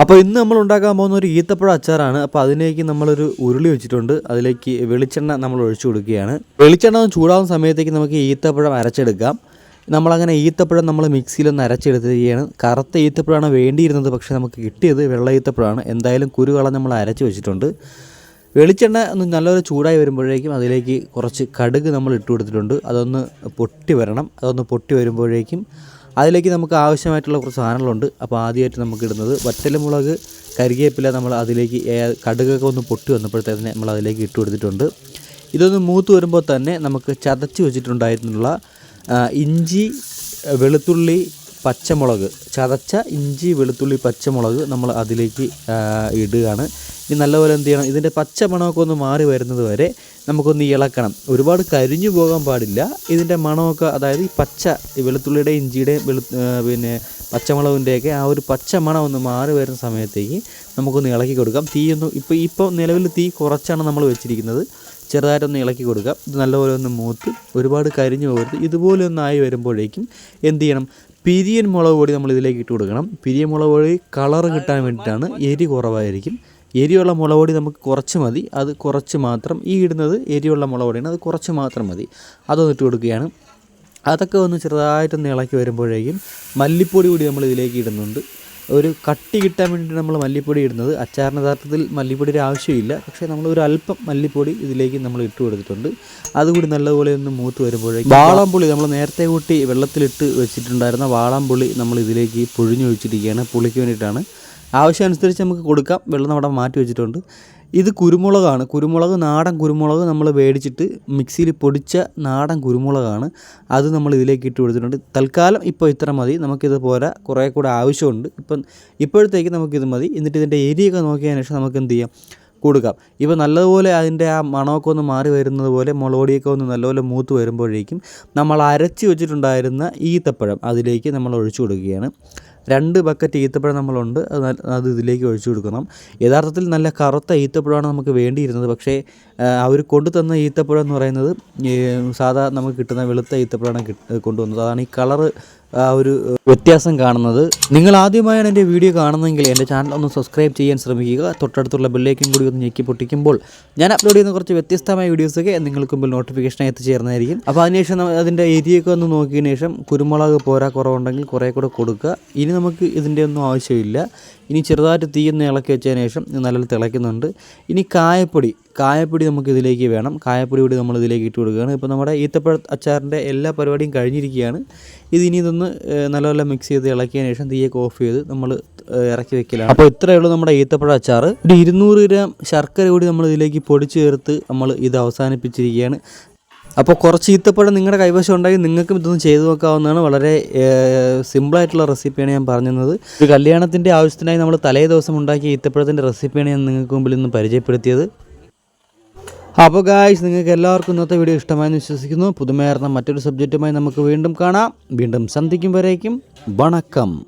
അപ്പോൾ ഇന്ന് നമ്മൾ ഉണ്ടാക്കാൻ പോകുന്ന ഒരു ഈത്തപ്പഴ അച്ചാറാണ്. അപ്പോൾ അതിലേക്ക് നമ്മളൊരു ഉരുളി വെച്ചിട്ടുണ്ട്. അതിലേക്ക് വെളിച്ചെണ്ണ നമ്മൾ ഒഴിച്ചു കൊടുക്കുകയാണ്. വെളിച്ചെണ്ണ ചൂടാവുന്ന സമയത്തേക്ക് നമുക്ക് ഈത്തപ്പഴം അരച്ചെടുക്കാം. നമ്മളങ്ങനെ ഈത്തപ്പഴം നമ്മൾ മിക്സിയിലൊന്ന് അരച്ചെടുത്തിരിക്കുകയാണ്. കറുത്ത ഈത്തപ്പഴമാണ് വേണ്ടിയിരുന്നത് പക്ഷേ നമുക്ക് കിട്ടിയത് വെള്ള ഈത്തപ്പഴമാണ്. എന്തായാലും കുരുകള നമ്മൾ അരച്ച് വെച്ചിട്ടുണ്ട്. വെളിച്ചെണ്ണ ഒന്ന് നല്ലൊരു ചൂടായി വരുമ്പോഴേക്കും അതിലേക്ക് കുറച്ച് കടുക് നമ്മൾ ഇട്ട് കൊടുത്തിട്ടുണ്ട്. അതൊന്ന് പൊട്ടി വരണം. അതൊന്ന് പൊട്ടി വരുമ്പോഴേക്കും അതിലേക്ക് നമുക്ക് ആവശ്യമായിട്ടുള്ള കുറച്ച് സാധനങ്ങളുണ്ട്. അപ്പോൾ ആദ്യമായിട്ട് നമുക്ക് ഇടുന്നത് വറ്റൽമുളക് കരികേപ്പില നമ്മൾ അതിലേക്ക് കടുകൊക്കെ ഒന്ന് പൊട്ടി വന്നപ്പോഴത്തേന് നമ്മൾ അതിലേക്ക് ഇട്ട് കൊടുത്തിട്ടുണ്ട്. ഇതൊന്ന് മൂത്ത് വരുമ്പോൾ തന്നെ നമുക്ക് ചതച്ച് വെച്ചിട്ടുണ്ടായിട്ടുള്ള ഇഞ്ചി വെളുത്തുള്ളി പച്ചമുളക്. ചതച്ച ഇഞ്ചി വെളുത്തുള്ളി പച്ചമുളക് നമ്മൾ അതിലേക്ക് ഇടുകയാണ്. ഇനി നല്ലപോലെ എന്ത് ചെയ്യണം? ഇതിന്റെ പച്ച മണമൊക്കെ ഒന്ന് മാറി വരുന്നത് വരെ നമുക്കൊന്ന് ഇളക്കണം. ഒരുപാട് കരിഞ്ഞു പോകാൻ പാടില്ല. ഇതിന്റെ മണമൊക്കെ അതായത് ഈ പച്ച വെളുത്തുള്ളിയുടെ ഇഞ്ചിയുടെയും വെളു പിന്നെ പച്ചമുളകിന്റെയൊക്കെ ആ ഒരു പച്ച മണം ഒന്ന് മാറി വരുന്ന സമയത്തേക്ക് നമുക്കൊന്ന് ഇളക്കി കൊടുക്കാം. തീയൊന്ന് ഇപ്പോൾ ഇപ്പോൾ നിലവിൽ തീ കുറച്ചാണ് നമ്മൾ വെച്ചിരിക്കുന്നത്. ചെറുതായിട്ടൊന്ന് ഇളക്കി കൊടുക്കുക ഇത് നല്ലപോലെ ഒന്ന് മൂത്ത് ഒരുപാട് കരിഞ്ഞു പോകരുത്. ഇതുപോലെ ഒന്ന് ആയി വരുമ്പോഴേക്കും എന്ത് ചെയ്യണം? പിരിയൻ മുളക് പൊടി നമ്മൾ ഇതിലേക്ക് ഇട്ട് കൊടുക്കണം. പിരിയൻ മുളക് പൊടി കളർ കിട്ടാൻ വേണ്ടിയിട്ടാണ് എരി കുറവായിരിക്കും. എരിയുള്ള മുളക് പൊടി നമുക്ക് കുറച്ച് മതി. അത് കുറച്ച് മാത്രം ഈ ഇടുന്നത് എരിയുള്ള മുളക് പൊടിയാണ്. അത് കുറച്ച് മാത്രം മതി. അതൊന്ന് ഇട്ട് കൊടുക്കുകയാണ്. അതൊക്കെ ഒന്ന് ചെറുതായിട്ടൊന്ന് ഇളക്കി വരുമ്പോഴേക്കും മല്ലിപ്പൊടി കൂടി നമ്മൾ ഇതിലേക്ക് ഇടുന്നുണ്ട്. ഒരു കട്ടി കിട്ടാൻ വേണ്ടി നമ്മൾ മല്ലിപ്പൊടി ഇടുന്നത്. അച്ചാറിന് യഥാർത്ഥത്തിൽ മല്ലിപ്പൊടിയുടെ ആവശ്യമില്ല. പക്ഷേ നമ്മൾ ഒരു അല്പം മല്ലിപ്പൊടി ഇതിലേക്ക് നമ്മൾ ഇട്ട് കൊടുത്തിട്ടുണ്ട്. അതുകൂടി നല്ലപോലെ ഒന്ന് മൂത്ത് വരുമ്പോഴേക്കും വാളാമ്പുളി നമ്മൾ നേരത്തെ കൂട്ടി വെള്ളത്തിലിട്ട് വെച്ചിട്ടുണ്ടായിരുന്ന വാളാമ്പുളി നമ്മൾ ഇതിലേക്ക് പൊഴിഞ്ഞു വെച്ചിരിക്കുകയാണ് പുളിക്ക് വേണ്ടിയിട്ടാണ്. ആവശ്യമനുസരിച്ച് നമുക്ക് കൊടുക്കാം. വെള്ളം അവിടെ മാറ്റി വെച്ചിട്ടുണ്ട്. ഇത് കുരുമുളകാണ്. കുരുമുളക് നാടൻ കുരുമുളക് നമ്മൾ മേടിച്ചിട്ട് മിക്സിയിൽ പൊടിച്ച നാടൻ കുരുമുളകാണ്. അത് നമ്മൾ ഇതിലേക്ക് ഇട്ട് കൊടുത്തിട്ടുണ്ട്. തൽക്കാലം ഇപ്പോൾ ഇത്ര മതി. നമുക്കിത് പോരാ. കുറേ കൂടെ ആവശ്യമുണ്ട്. ഇപ്പം ഇപ്പോഴത്തേക്ക് നമുക്കിത് മതി. എന്നിട്ട് ഇതിന്റെ എരിയൊക്കെ നോക്കിയതിന് ശേഷം നമുക്ക് എന്ത് ചെയ്യാം? കൊടുക്കാം. ഇപ്പോൾ നല്ലതുപോലെ അതിന്റെ ആ മണമൊക്കെ ഒന്ന് മാറി വരുന്നത് പോലെ മുളകൊടിയൊക്കെ ഒന്ന് നല്ലപോലെ മൂത്ത് വരുമ്പോഴേക്കും നമ്മൾ അരച്ച് വെച്ചിട്ടുണ്ടായിരുന്ന ഈത്തപ്പഴം അതിലേക്ക് നമ്മൾ ഒഴിച്ചു കൊടുക്കുകയാണ്. രണ്ട് ബക്കറ്റ് ഈത്തപ്പഴം നമ്മളുണ്ട്. അത് അത് ഇതിലേക്ക് ഒഴിച്ചു കൊടുക്കണം. യഥാർത്ഥത്തിൽ നല്ല കറുത്ത ഈത്തപ്പഴമാണ് നമുക്ക് വേണ്ടിയിരുന്നത്. പക്ഷേ അവർ കൊണ്ടുതന്ന ഈത്തപ്പഴം എന്ന് പറയുന്നത് സാധാ നമുക്ക് കിട്ടുന്ന വെളുത്ത ഈത്തപ്പഴമാണ് കൊണ്ടുവന്നത്. അതാണ് ഈ കളറ് ആ ഒരു വ്യത്യാസം കാണുന്നത്. നിങ്ങൾ ആദ്യമായാണ് എന്റെ വീഡിയോ കാണുന്നതെങ്കിൽ എന്റെ ചാനൽ ഒന്ന് സബ്സ്ക്രൈബ് ചെയ്യാൻ ശ്രമിക്കുക. തൊട്ടടുത്തുള്ള ബെല്ലേക്കും കൂടി ഒന്ന് ഞെക്കി പൊട്ടിക്കുമ്പോൾ ഞാൻ അപ്ലോഡ് ചെയ്യുന്ന കുറച്ച് വ്യത്യസ്തമായ വീഡിയോസൊക്കെ നിങ്ങൾക്ക് മുമ്പിൽ നോട്ടിഫിക്കേഷനായി എത്തിച്ചേർന്നതായിരിക്കും. അപ്പോൾ അതിനുശേഷം അതിന്റെ ഏരിയയൊക്കെ ഒന്ന് നോക്കിയതിന് ശേഷം കുരുമുളക് പോരാ കുറവുണ്ടെങ്കിൽ കുറേ കൂടെ കൊടുക്കുക. ഇനി നമുക്ക് ഇതിന്റെ ഒന്നും ആവശ്യമില്ല. ഇനി ചെറുതായിട്ട് തീയൊന്ന് ഇളക്കി വെച്ചതിന് ശേഷം നല്ല തിളയ്ക്കുന്നുണ്ട്. ഇനി കായപ്പൊടി കായപ്പൊടി നമുക്ക് ഇതിലേക്ക് വേണം. കായപ്പൊടി കൂടി നമ്മൾ ഇതിലേക്ക് ഇട്ട് കൊടുക്കുകയാണ്. ഇപ്പോൾ നമ്മുടെ ഈത്തപ്പഴ അച്ചാറിന്റെ എല്ലാ പരിപാടിയും കഴിഞ്ഞിരിക്കുകയാണ്. ഇത് ഇനി ഇതൊന്ന് ഏഹ്, നല്ലപോലെ മിക്സ് ചെയ്ത് ഇളക്കിയതിന് ശേഷം തീയൊക്കെ ഓഫ് ചെയ്ത് നമ്മൾ ഇറക്കി വെക്കലാണ്. അപ്പോൾ ഇത്രയേ ഉള്ളൂ നമ്മുടെ ഈത്തപ്പഴ അച്ചാർ ഒരു ഇരുന്നൂറ് ഗ്രാം ശർക്കര കൂടി നമ്മൾ ഇതിലേക്ക് പൊടിച്ച് ചേർത്ത് നമ്മൾ ഇത് അവസാനിപ്പിച്ചിരിക്കുകയാണ്. അപ്പോൾ കുറച്ച് ഈത്തപ്പഴം നിങ്ങളുടെ കൈവശം ഉണ്ടെങ്കിൽ നിങ്ങൾക്കും ഇതൊന്ന് ചെയ്തു നോക്കാവുന്നതാണ്. വളരെ സിമ്പിളായിട്ടുള്ള റെസിപ്പിയാണ് ഞാൻ പറഞ്ഞത് ഒരു കല്യാണത്തിന്റെ ആവശ്യത്തിനായി നമ്മൾ തലേ ദിവസം ഉണ്ടാക്കിയ ഈത്തപ്പഴത്തിന്റെ റെസിപ്പിയാണ് ഞാൻ നിങ്ങൾക്ക് മുമ്പിൽ ഇന്ന് പരിചയപ്പെടുത്തിയത്. അപ്പോൾ ഗായ്സ് നിങ്ങൾക്ക് എല്ലാവർക്കും ഇന്നത്തെ വീഡിയോ ഇഷ്ടമായെന്ന് വിശ്വസിക്കുന്നു. പുതുമയാർന്ന മറ്റൊരു സബ്ജക്റ്റുമായി നമുക്ക് വീണ്ടും കാണാം. വീണ്ടും സന്ധിക്കും വരേക്കും. വണക്കം.